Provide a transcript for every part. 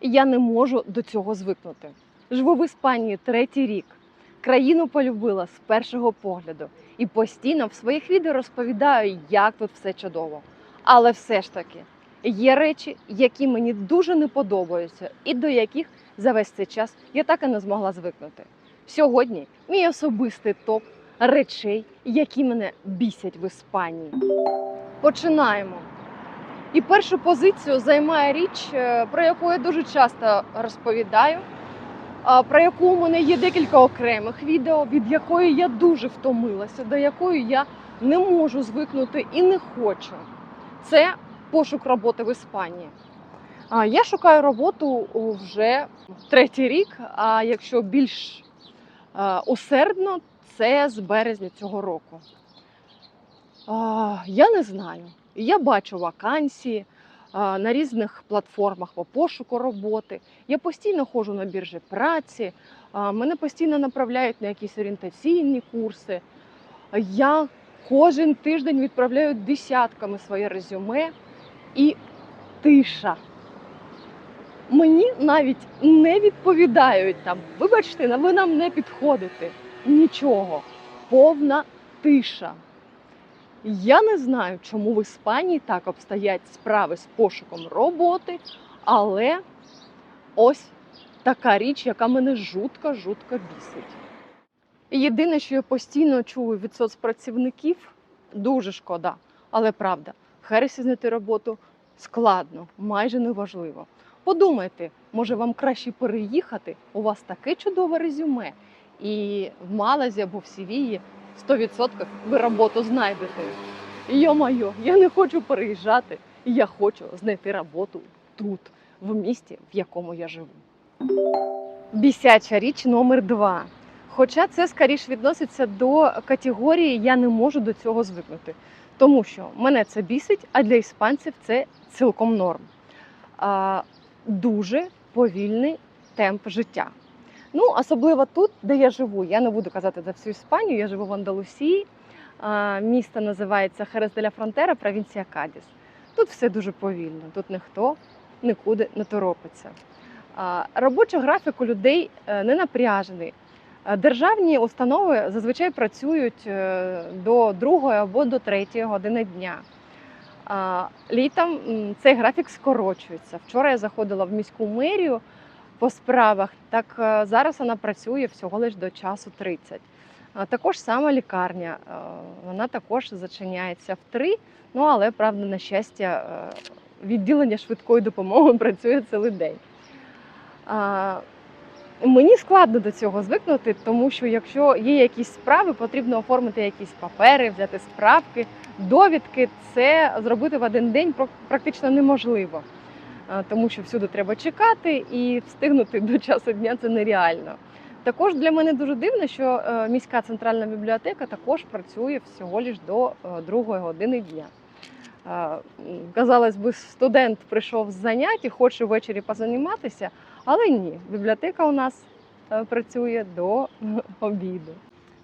Я не можу до цього звикнути. Живу в Іспанії третій рік. Країну полюбила з першого погляду і постійно в своїх відео розповідаю, як тут все чудово. Але все ж таки є речі, які мені дуже не подобаються, і до яких за весь цей час я так і не змогла звикнути. Сьогодні мій особистий топ речей, які мене бісять в Іспанії. Починаємо. І першу позицію займає річ, е, про яку я дуже часто розповідаю, про яку у мене є декілька окремих відео, від якої я дуже втомилася, до якої я не можу звикнути і не хочу. Це пошук роботи в Іспанії. Я шукаю роботу вже третій рік, а якщо більш е, усердно, це з березня цього року. Я не знаю. Я бачу вакансії на різних платформах по пошуку роботи. Я постійно ходжу на біржі праці, мене постійно направляють на якісь орієнтаційні курси. Я кожен тиждень відправляю десятками своє резюме і тиша. Мені навіть не відповідають там. Вибачте, ви нам не підходите. Нічого. Повна тиша. Я не знаю, чому в Іспанії так обстоять справи з пошуком роботи, але ось така річ, яка мене жутко-жутко бісить. Єдине, що я постійно чую від соцпрацівників, дуже шкода, але правда, в Хересі знайти роботу складно, майже неважливо. Подумайте, може вам краще переїхати? У вас таке чудове резюме, і в Малазі або в Сівії 100% ви роботу знайдете. Йо-майо, я не хочу переїжджати, я хочу знайти роботу тут, в місті, в якому я живу. Бісяча річ номер два. Хоча це скоріш відноситься до категорії я не можу до цього звикнути. Тому що мене це бісить, а для іспанців це цілком норм. А, дуже повільний темп життя. Ну, особливо тут, де я живу. Я не буду казати за всю Іспанію, я живу в Андалусії. Місто називається Херес де Фронтера, провінція Кадіс. Тут все дуже повільно, тут ніхто нікуди не торопиться. Робочий графік у людей е, не напряжений. Державні установи зазвичай працюють е, до другої або до третьої години дня. Літом цей графік скорочується. Вчора я заходила в міську мерію по справах, так е, зараз вона працює всього лише до часу 30. Також сама лікарня, е, вона також зачиняється в 3, ну але правда, на щастя, е, відділення швидкої допомоги працює цілий день. Мені складно до цього звикнути, тому що якщо є якісь справи, потрібно оформити якісь папери, взяти справки, довідки. Це зробити в один день прак- практично неможливо, тому що всюди треба чекати і встигнути до часу дня це нереально. Також для мене дуже дивно, що е, міська центральна бібліотека також працює всього лиш до е, другої години дня. Казалось би, студент прийшов з занять і хоче ввечері позаніматися, але ні, бібліотека у нас е, працює до обіду.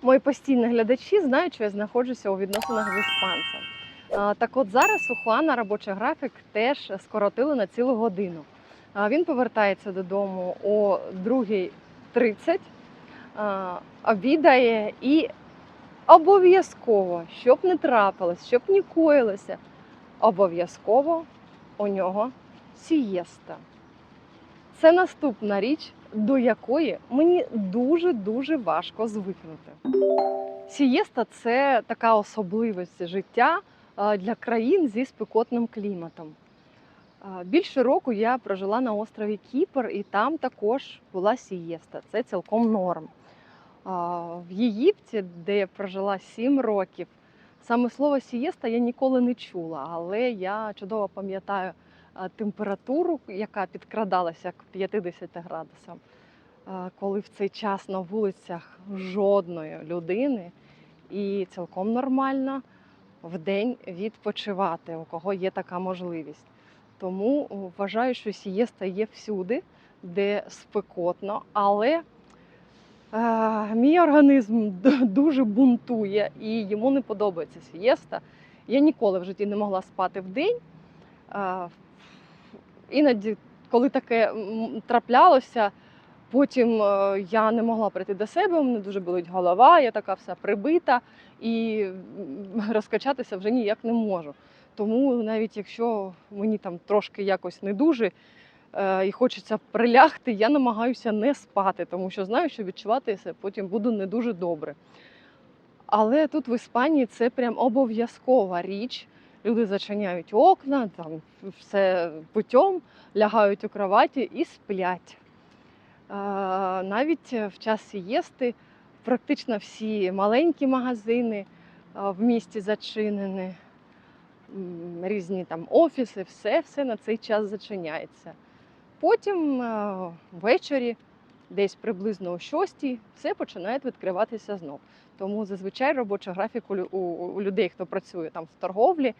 Мої постійні глядачі знають, що я знаходжуся у відносинах з іспанцем. Так от зараз у Хуана робочий графік теж скоротили на цілу годину. Він повертається додому о 2.30, а, обідає і обов'язково, щоб не трапилось, щоб не коїлося, обов'язково у нього сієста. Це наступна річ, до якої мені дуже-дуже важко звикнути. Сієста це така особливість життя для країн зі спекотним кліматом. Більше року я прожила на острові Кіпр, і там також була сієста. Це цілком норм. В Єгипті, де я прожила 7 років, саме слово сієста я ніколи не чула, але я чудово пам'ятаю температуру, яка підкрадалася к 50 градусам, коли в цей час на вулицях жодної людини, і цілком нормально в день відпочивати, у кого є така можливість. Тому вважаю, що сієста є всюди, де спекотно, але е, мій організм дуже бунтує і йому не подобається сієста. Я ніколи в житті не могла спати в день. Е, іноді, коли таке траплялося, потім е, я не могла прийти до себе, у мене дуже болить голова, я така вся прибита і розкачатися вже ніяк не можу. Тому навіть якщо мені там трошки якось не дуже е, і хочеться прилягти, я намагаюся не спати, тому що знаю, що відчувати себе потім буду не дуже добре. Але тут в Іспанії це прям обов'язкова річ. Люди зачиняють окна, там все путем, лягають у кроваті і сплять. Е, Навіть в час сієсти практично всі маленькі магазини е, в місті зачинені, різні там офіси, все, все на цей час зачиняється. Потім е, ввечері, десь приблизно о 6, все починає відкриватися знов. Тому зазвичай робочий графік у, лю- у, у людей, хто працює там в торговлі,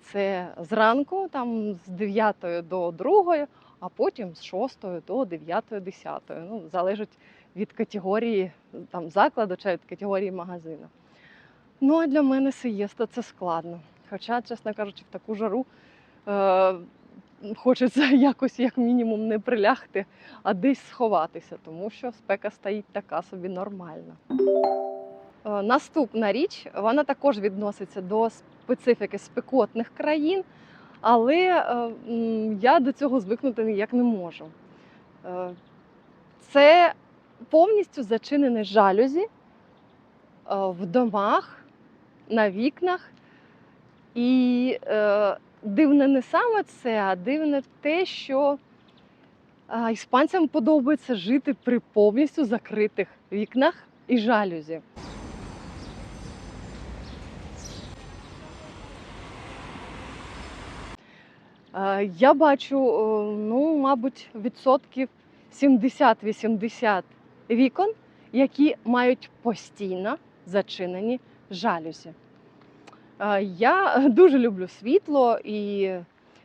це зранку, там з 9 до 2, а потім з 6 до 9 10 Ну, залежить від категорії там, закладу чи від категорії магазину. Ну а для мене сиєста це складно. Хоча, чесно кажучи, в таку жару е, хочеться якось, як мінімум, не прилягти, а десь сховатися, тому що спека стоїть така собі нормальна. Е, Наступна річ, вона також відноситься до специфіки спекотних країн, але е, я до цього звикнути ніяк не можу. Е, Це повністю зачинені жалюзі е, в домах, на вікнах. І дивне не саме це, а дивне те, що іспанцям подобається жити при повністю закритих вікнах і жалюзі. Я бачу, е, ну, мабуть, відсотків 70-80 вікон, які мають постійно зачинені жалюзі. Е, Я дуже люблю світло і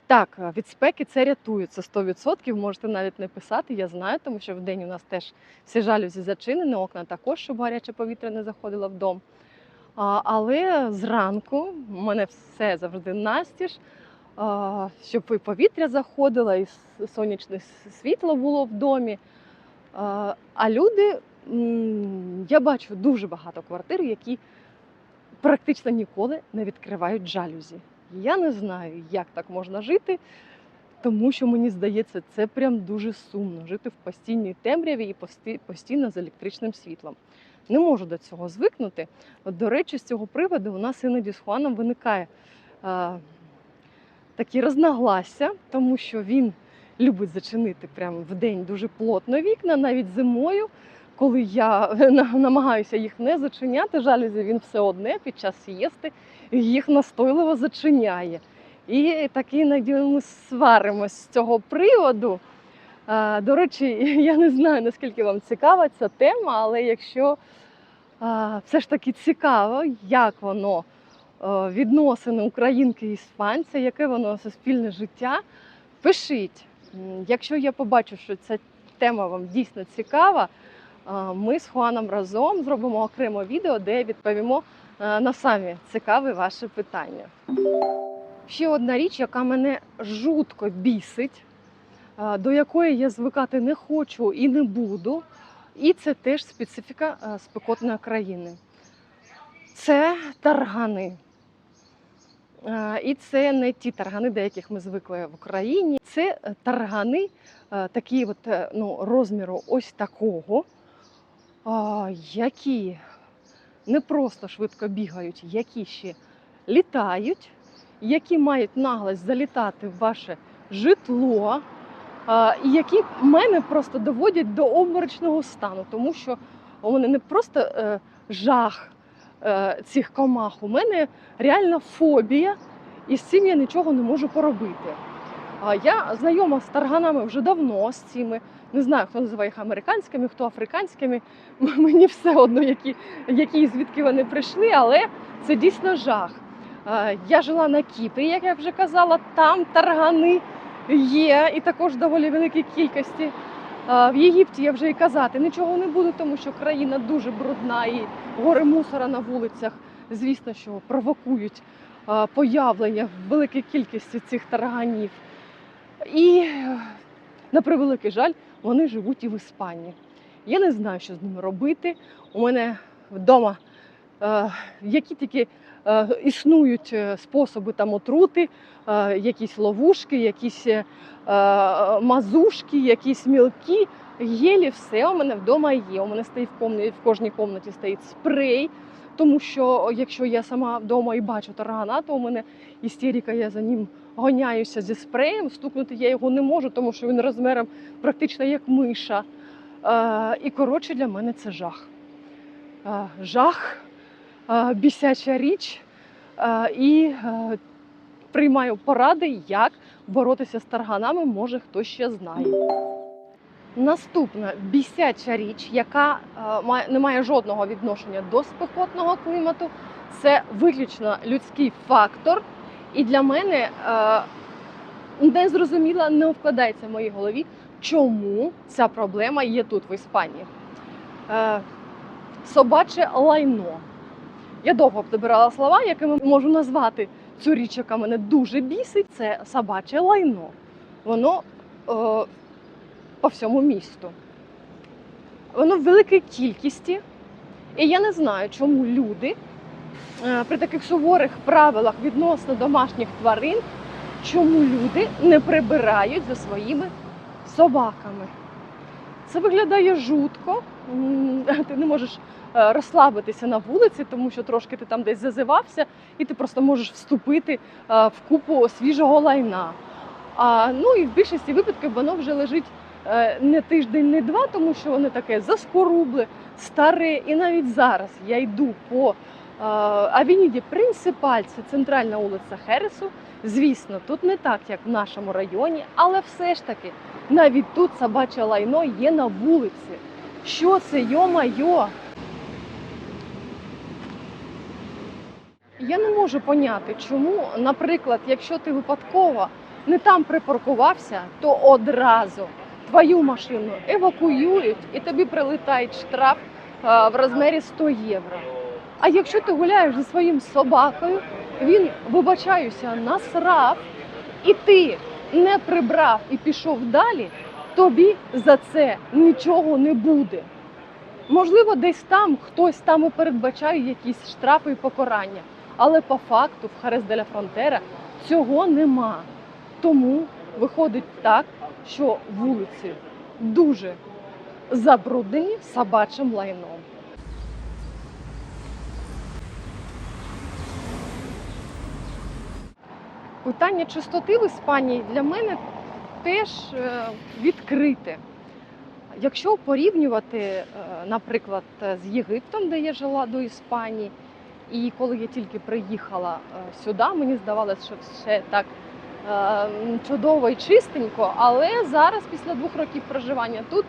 так, від спеки це рятує. Це 100%. Можете навіть не писати, я знаю, тому що вдень у нас теж всі жалюзі зачинені, окна також, щоб гаряче повітря не заходило в дом. Але зранку у мене все завжди настіж, щоб і повітря заходило, і сонячне світло було в домі. А, люди, я бачу дуже багато квартир, які практично ніколи не відкривають жалюзі. Я не знаю, як так можна жити, тому що мені здається, це прям дуже сумно жити в постійній темряві і постійно з електричним світлом. Не можу до цього звикнути. До речі, з цього приводу у нас іноді з Хуаном виникає такі розногласся, тому що він любить зачинити прямо в день дуже плотно вікна, навіть зимою. Коли я намагаюся їх не зачиняти, жалюзі він все одне під час сієсти їх настойливо зачиняє. І таки ми сваримось з цього приводу. До речі, я не знаю, наскільки вам цікава ця тема, але якщо все ж таки цікаво, як воно відносини українки і іспанця, яке воно суспільне життя, пишіть. Якщо я побачу, що ця тема вам дійсно цікава, ми з Хуаном разом зробимо окремо відео, де відповімо е, на самі цікаві ваші питання. Ще одна річ, яка мене жутко бісить, е, до якої я звикати не хочу і не буду, і це теж специфіка е, спекотної країни. Це таргани. І це не ті таргани, до яких ми звикли в Україні. Це е, таргани е, такі от, е, ну, розміру ось такого, які не просто швидко бігають, які ще літають, які мають наглость залітати в ваше житло, і які мене просто доводять до обморочного стану, тому що у мене не просто жах цих комах, у мене реальна фобія, і з цим я нічого не можу поробити. Я знайома з тарганами вже давно з цими. Не знаю, хто називає їх американськими, хто африканськими. Мені все одно, які, які звідки вони прийшли, але це дійсно жах. Е, Я жила на Кіпрі, як я вже казала, там таргани є, і також доволі великій кількості. В Єгипті я вже і казати нічого не буду, тому що країна дуже брудна і гори мусора на вулицях, звісно, що провокують появлення в великій кількості цих тарганів. І на превеликий жаль, вони живуть і в Іспанії. Я не знаю, що з ними робити. У мене вдома які тільки існують е, способи там отрути, е, якісь ловушки, якісь е, мазушки, якісь мілкі. Єлі все у мене вдома є. У мене стоїть в, в кожній кімнаті стоїть спрей. Тому що якщо я сама вдома і бачу таргана, то у мене істерика, я за ним гоняюся зі спреєм. Стукнути я його не можу, тому що він розміром практично як миша. Е, і коротше для мене це жах. Е, жах, е, бісяча річ. І приймаю поради, як боротися з тарганами, може хтось ще знає. Наступна бісяча річ, яка не має жодного відношення до спекотного клімату, це виключно людський фактор. І для мене не зрозуміла, не вкладається в моїй голові, чому ця проблема є тут, в Іспанії. Собаче лайно. Я довго підбирала слова, якими можу назвати цю річ, яка мене дуже бісить. Це собаче лайно. Воно е, по всьому місту. Воно в великій кількості. І я не знаю, чому люди е, при таких суворих правилах відносно домашніх тварин, чому люди не прибирають за своїми собаками. Це виглядає жутко. Ти не можеш е, розслабитися на вулиці, тому що трошки ти там десь зазивався, і ти просто можеш вступити е, в купу свіжого лайна. А, ну і в більшості випадків воно вже лежить е, не тиждень, не два, тому що воно таке заскорубле, старе. І навіть зараз я йду по Авеніді Принципаль, це центральна вулиця Хересу. Звісно, тут не так, як в нашому районі, але все ж таки навіть тут собаче лайно є на вулиці. Що це, йо-майо? Я не можу поняти, чому, наприклад, якщо ти випадково не там припаркувався, то одразу твою машину евакуюють і тобі прилетає штраф е, в розмірі 100 євро. А якщо ти гуляєш зі своїм собакою, він, вибачаюся, насрав, і ти не прибрав і пішов далі, тобі за це нічого не буде. Можливо, десь там хтось там і передбачає якісь штрафи і покарання. Але по факту в Харес де Фронтера цього нема. Тому виходить так, що вулиці дуже забруднені собачим лайном. Питання чистоти в Іспанії для мене теж е, відкрите. Якщо порівнювати, е, наприклад, з Єгиптом, де я жила до Іспанії, і коли я тільки приїхала е, сюди, мені здавалося, що все так е, чудово і чистенько, але зараз, після двох років проживання тут,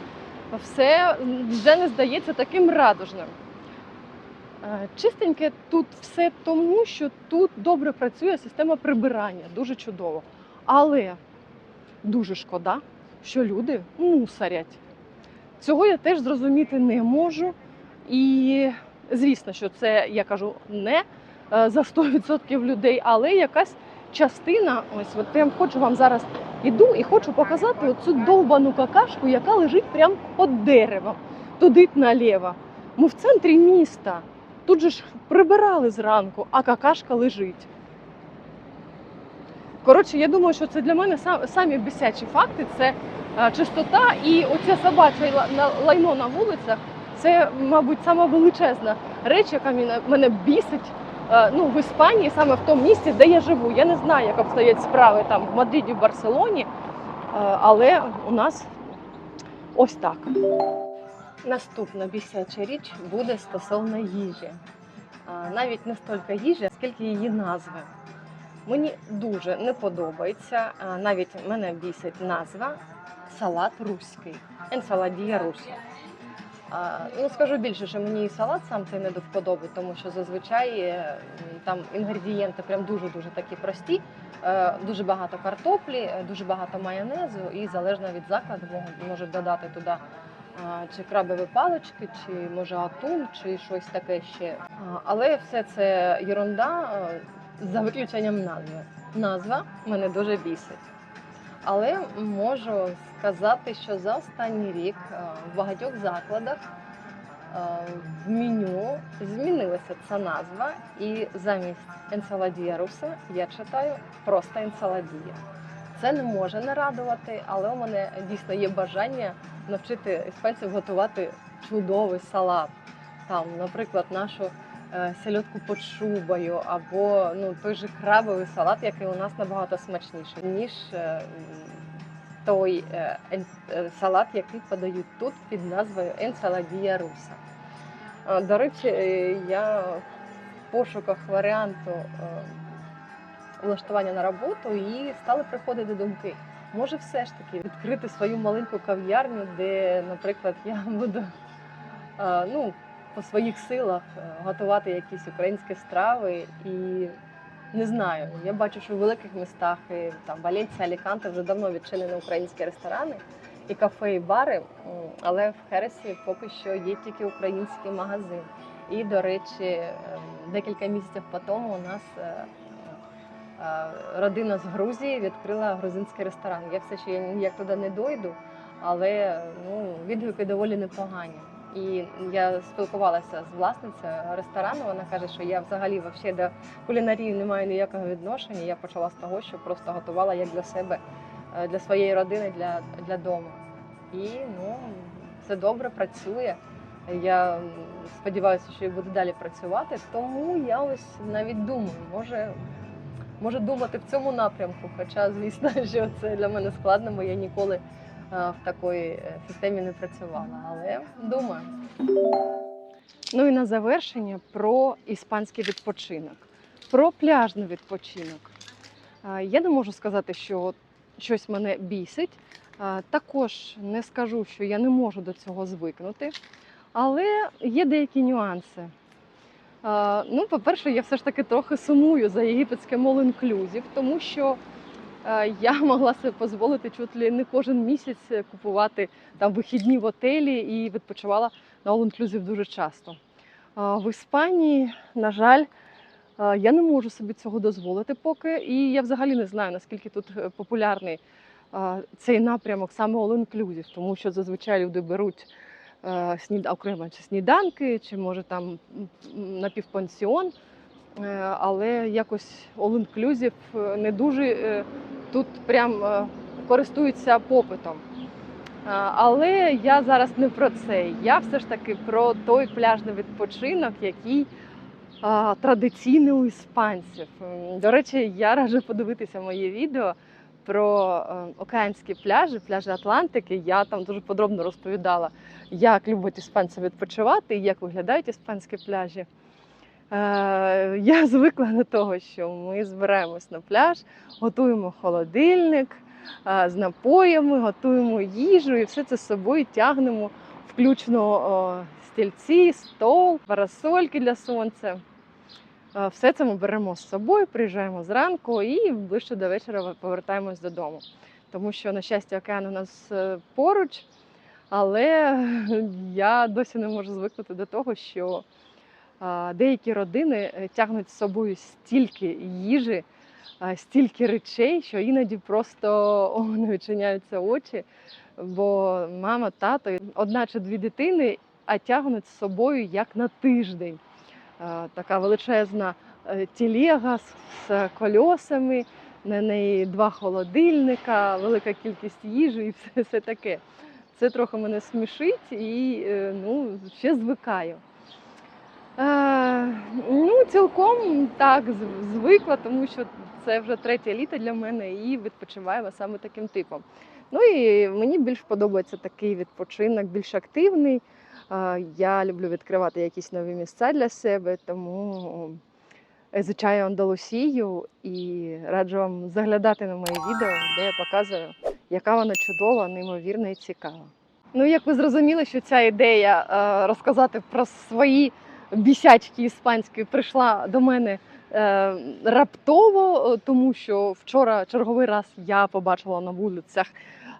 все вже не здається таким радужним. Е, Чистеньке тут все тому, що тут добре працює система прибирання, дуже чудово. Але дуже шкода, що люди мусорять. Цього я теж зрозуміти не можу. І звісно, що це я кажу не е, за 100% людей, але якась частина. Ось от прям хочу вам зараз іду і хочу показати оцю довбану какашку, яка лежить прямо під деревом, туди наліво. Ми в центрі міста. Тут же ж прибирали зранку, а какашка лежить. Коротше, я думаю, що це для мене сам- самі бісячі факти. Це е, чистота і оце собаче лайно на вулицях. Це, мабуть, сама величезна реч, яка мене, мене бісить е, ну, в Іспанії, саме в тому місці, де я живу. Я не знаю, як обстоять справи там в Мадриді, в Барселоні, е, але у нас ось так. Наступна бісяча річ буде стосовно їжі. Навіть не стільки їжі, скільки її назви. Мені дуже не подобається, навіть мене бісить назва салат руський, енсаладія руська. Ну, скажу більше, що мені і салат сам цей не до вподоби, тому що зазвичай е, там інгредієнти прям дуже-дуже такі прості. Е, Дуже багато картоплі, е, дуже багато майонезу, і залежно від закладу можуть- додати туди чи крабові палички, чи може атун, чи щось таке ще. Але все це ерунда е, за виключенням назви. Назва мене дуже бісить. Але можу сказати, що за останній рік в багатьох закладах в меню змінилася ця назва, і замість енсаладія руса я читаю просто енсаладія. Це не може не радувати, але у мене дійсно є бажання навчити іспанців готувати чудовий салат. Там, наприклад, нашу е, сельодку під шубою, або ну, той же крабовий салат, який у нас набагато смачніший, ніж е, той е, салат, який подають тут під назвою Енсаладія Руса. До речі, я в пошуках варіанту влаштування на роботу і стали приходити думки. Може, все ж таки відкрити свою маленьку кав'ярню, де, наприклад, я буду е, ну, по своїх силах е, готувати якісь українські страви. І не знаю, я бачу, що в великих містах, і, там Валенція, Аліканте вже давно відчинені українські ресторани і кафе, і бари. Але в Хересі поки що є тільки український магазин. І, до речі, ем, декілька місяців по тому у нас е, е, родина з Грузії відкрила грузинський ресторан. Я все ще ніяк туди не дойду, але ну, відгуки доволі непогані. І я спілкувалася з власницею ресторану. Вона каже, що я взагалі вообще до кулінарії не маю ніякого відношення. Я почала з того, що просто готувала як для себе, е, для своєї родини, для, для дому. І ну, все добре працює. Я сподіваюся, що і буду далі працювати. Тому я ось навіть думаю, може, може думати в цьому напрямку. Хоча, звісно, що це для мене складно, бо я ніколи е, в такої е, системі не працювала. Але думаю. Ну і на завершення про іспанський відпочинок, про пляжний відпочинок. Е, Я не можу сказати, що щось мене бісить. Також не скажу, що я не можу до цього звикнути. Але є деякі нюанси. Е, Ну, по-перше, я все ж таки трохи сумую за all inclusive, тому що е, я могла себе дозволити чуть ли не кожен місяць купувати там вихідні в отелі і відпочивала на all inclusive дуже часто. Е, В Іспанії, на жаль, я не можу собі цього дозволити поки. І я взагалі не знаю, наскільки тут популярний цей напрямок саме all inclusive, тому що зазвичай люди беруть. Окремо чи сніданки, чи може там напівпансіон. Е, Але якось all inclusive е, не дуже е, тут прям е, користуються попитом. Е, Але я зараз не про це. Я все ж таки про той пляжний відпочинок, який традиційний у іспанців. До речі, я раджу подивитися моє відео про е, океанські пляжі, пляжі Атлантики. Я там дуже подробно розповідала, як люблять іспанці відпочивати і як виглядають іспанські пляжі. Е, Я звикла до того, що ми збираємось на пляж, готуємо холодильник е, з напоями, готуємо їжу і все це з собою тягнемо, включно стільці, стол, парасольки для сонця. Е, Все це ми беремо з собою, приїжджаємо зранку і ближче до вечора повертаємось додому. Тому що, на щастя, океан у нас поруч, але я досі не можу звикнути до того, що деякі родини е, тягнуть з собою стільки їжі, стільки речей, що іноді просто не відчиняються очі. Бо мама, тато, одна чи дві дитини, а тягнуть з собою як на тиждень. Така величезна е, телега з, з кольосами, на неї два холодильника, велика кількість їжі і все, все таке. Це трохи мене смішить і е, ну, ще звикаю. Е, ну, цілком так звикла, тому що це вже третє літо для мене і відпочиваємо саме таким типом. Ну і мені більш подобається такий відпочинок, більш активний. Е, Я люблю відкривати якісь нові місця для себе, тому изучаю Андалусію і раджу вам заглядати на мої відео, де я показую, яка вона чудова, неймовірна і цікава. Ну, як ви зрозуміли, що ця ідея е, розказати про свої бісячки іспанські прийшла до мене е, раптово, е, тому що вчора черговий раз я побачила на вулицях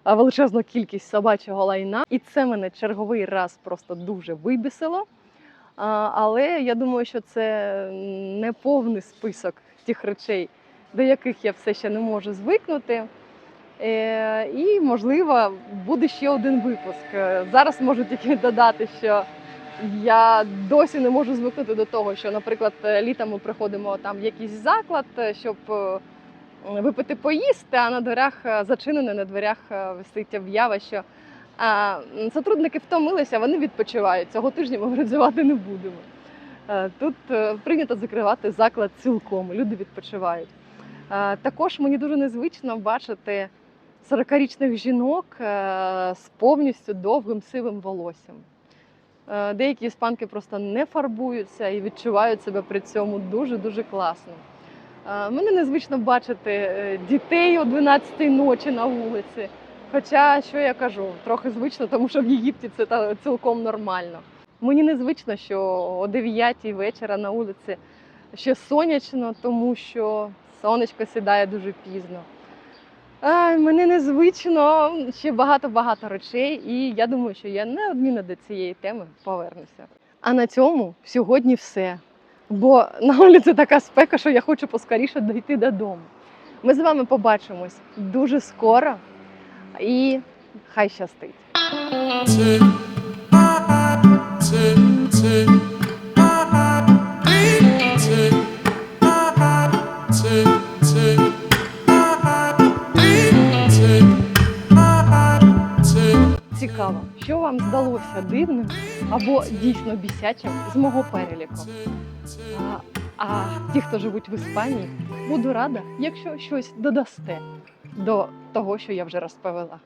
величезну кількість собачого лайна, і це мене черговий раз просто дуже вибісило. Але я думаю, що це не повний список тих речей, до яких я все ще не можу звикнути. Е, І, можливо, буде ще один випуск. Е, Зараз можу тільки додати, що я досі не можу звикнути до того, що, наприклад, е, літом ми приходимо там в якийсь заклад, щоб випити поїсти, а на дверях зачинене, на дверях висить об'ява, що сотрудники втомилися, вони відпочивають. Цього тижня ми працювати не будемо. Тут прийнято закривати заклад цілком, люди відпочивають. Також мені дуже незвично бачити 40-річних жінок е, з повністю довгим сивим волоссям. Е, Деякі іспанки просто не фарбуються і відчувають себе при цьому дуже-дуже класно. Е, Мені незвично бачити дітей о 12-й ночі на вулиці. Хоча, що я кажу, трохи звично, тому що в Єгипті це цілком нормально. Мені незвично, що о 9 вечора на вулиці ще сонячно, тому що сонечко сідає дуже пізно. А, мені незвично ще багато-багато речей, і я думаю, що я неодмінно до цієї теми повернуся. А на цьому сьогодні все. Бо на вулиці така спека, що я хочу поскоріше дойти додому. Ми з вами побачимось дуже скоро і хай щастить. Цікаво, що вам здалося дивним або дійсно бісячим з мого переліку. А, а ті, хто живуть в Іспанії, буду рада, якщо щось додасте до того, що я вже розповіла.